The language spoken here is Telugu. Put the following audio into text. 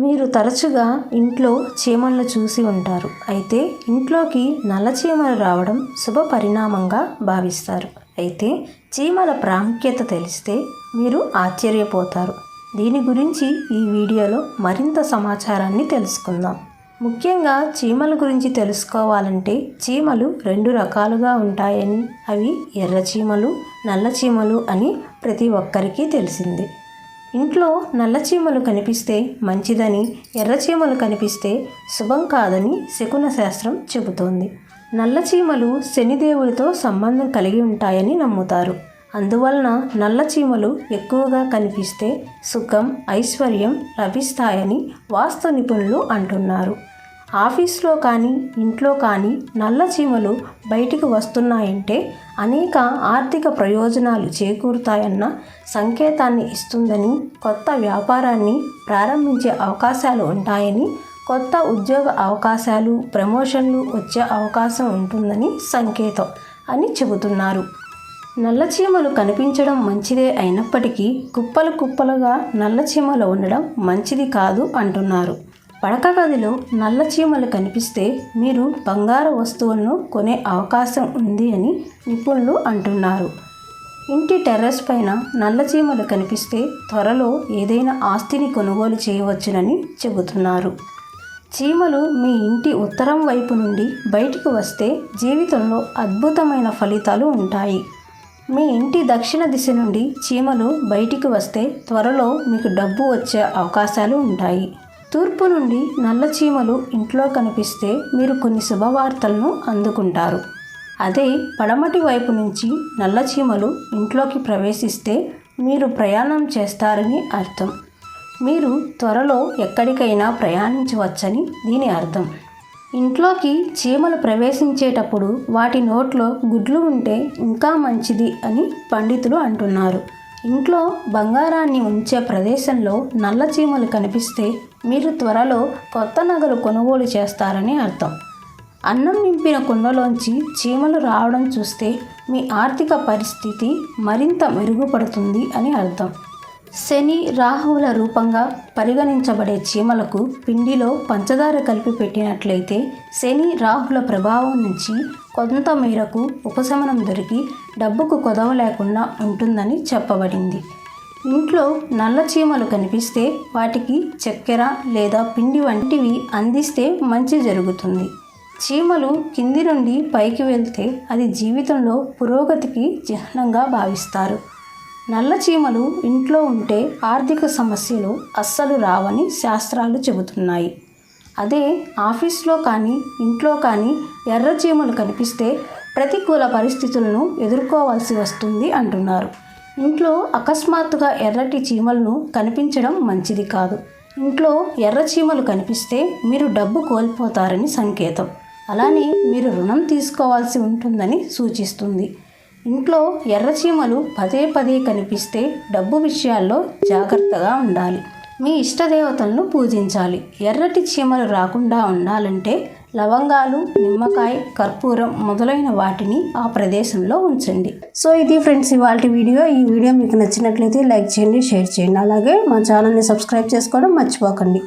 మీరు తరచుగా ఇంట్లో చీమలను చూసి ఉంటారు. అయితే ఇంట్లోకి నల్ల చీమలు రావడం శుభ పరిణామంగా భావిస్తారు. అయితే చీమల ప్రాముఖ్యత తెలిస్తే మీరు ఆశ్చర్యపోతారు. దీని గురించి ఈ వీడియోలో మరింత సమాచారాన్ని తెలుసుకుందాం. ముఖ్యంగా చీమల గురించి తెలుసుకోవాలంటే చీమలు రెండు రకాలుగా ఉంటాయని అవి ఎర్ర చీమలు నల్ల చీమలు అని ప్రతి ఒక్కరికి తెలిసిందే. ఇంట్లో నల్లచీమలు కనిపిస్తే మంచిదని ఎర్రచీమలు కనిపిస్తే శుభం కాదని శకున శాస్త్రం చెబుతోంది. నల్లచీమలు శనిదేవుడితో సంబంధం కలిగి ఉంటాయని నమ్ముతారు. అందువలన నల్లచీమలు ఎక్కువగా కనిపిస్తే సుఖం ఐశ్వర్యం లభిస్తాయని వాస్తు నిపుణులు అంటున్నారు. ఆఫీస్లో కానీ ఇంట్లో కానీ నల్ల చీమలు బయటికి వస్తున్నాయంటే అనేక ఆర్థిక ప్రయోజనాలు చేకూరుతాయన్న సంకేతాన్ని ఇస్తుందని కొత్త వ్యాపారాన్ని ప్రారంభించే అవకాశాలు ఉంటాయని కొత్త ఉద్యోగ అవకాశాలు ప్రమోషన్లు వచ్చే అవకాశం ఉంటుందని సంకేతం అని చెబుతున్నారు. నల్ల చీమలు కనిపించడం మంచిదే అయినప్పటికీ కుప్పలు కుప్పలుగా నల్ల చీమలు ఉండడం మంచిది కాదు అంటున్నారు. పడక గదిలో నల్ల చీమలు కనిపిస్తే మీరు బంగారు వస్తువులను కొనే అవకాశం ఉంది అని నిపుణులు అంటున్నారు. ఇంటి టెర్రస్ పైన నల్ల చీమలు కనిపిస్తే త్వరలో ఏదైనా ఆస్తిని కొనుగోలు చేయవచ్చునని చెబుతున్నారు. చీమలు మీ ఇంటి ఉత్తరం వైపు నుండి బయటికి వస్తే జీవితంలో అద్భుతమైన ఫలితాలు ఉంటాయి. మీ ఇంటి దక్షిణ దిశ నుండి చీమలు బయటికి వస్తే త్వరలో మీకు డబ్బు వచ్చే అవకాశాలు ఉంటాయి. తూర్పు నుండి నల్ల చీమలు ఇంట్లో కనిపిస్తే మీరు కొన్ని శుభవార్తలను అందుకుంటారు. అదే పడమటి వైపు నుంచి నల్ల చీమలు ఇంట్లోకి ప్రవేశిస్తే మీరు ప్రయాణం చేస్తారని అర్థం. మీరు త్వరలో ఎక్కడికైనా ప్రయాణించవచ్చని దీని అర్థం. ఇంట్లోకి చీమలు ప్రవేశించేటప్పుడు వాటి నోట్లో గుడ్లు ఉంటే ఇంకా మంచిది అని పండితులు అంటున్నారు. ఇంట్లో బంగారాన్ని ఉంచే ప్రదేశంలో నల్ల చీమలు కనిపిస్తే మీరు త్వరలో కొత్త నగలు కొనుగోలు చేస్తారని అర్థం. అన్నం నింపిన కుండలోంచి చీమలు రావడం చూస్తే మీ ఆర్థిక పరిస్థితి మరింత మెరుగుపడుతుంది అని అర్థం. శని రాహువుల రూపంగా పరిగణించబడే చీమలకు పిండిలో పంచదార కలిపి పెట్టినట్లయితే శని రాహుల ప్రభావం నుంచి కొంత మేరకు ఉపశమనం దొరికి డబ్బుకు కొదవ లేకుండా ఉంటుందని చెప్పబడింది. ఇంట్లో నల్ల చీమలు కనిపిస్తే వాటికి చక్కెర లేదా పిండి వంటివి అందిస్తే మంచి జరుగుతుంది. చీమలు కింది నుండి పైకి వెళ్తే అది జీవితంలో పురోగతికి చిహ్నంగా భావిస్తారు. నల్ల చీమలు ఇంట్లో ఉంటే ఆర్థిక సమస్యలు అస్సలు రావని శాస్త్రాలు చెబుతున్నాయి. అదే ఆఫీస్లో కానీ ఇంట్లో కానీ ఎర్ర చీమలు కనిపిస్తే ప్రతికూల పరిస్థితులను ఎదుర్కోవాల్సి వస్తుంది అంటున్నారు. ఇంట్లో అకస్మాత్తుగా ఎర్రటి చీమలను కనిపించడం మంచిది కాదు. ఇంట్లో ఎర్ర చీమలు కనిపిస్తే మీరు డబ్బు కోల్పోతారని సంకేతం. అలానే మీరు రుణం తీసుకోవాల్సి ఉంటుందని సూచిస్తుంది. ఇంట్లో ఎర్ర చీమలు పదే పదే కనిపిస్తే డబ్బు విషయాల్లో జాగ్రత్తగా ఉండాలి. మీ ఇష్టదేవతలను పూజించాలి. ఎర్రటి చీమలు రాకుండా ఉండాలంటే లవంగాలు నిమ్మకాయ కర్పూరం మొదలైన వాటిని ఆ ప్రదేశంలో ఉంచండి. సో ఇది ఫ్రెండ్స్ ఇవాళ వీడియో. ఈ వీడియో మీకు నచ్చినట్లయితే లైక్ చేయండి షేర్ చేయండి. అలాగే మా ఛానల్ని సబ్స్క్రైబ్ చేసుకోవడం మర్చిపోకండి.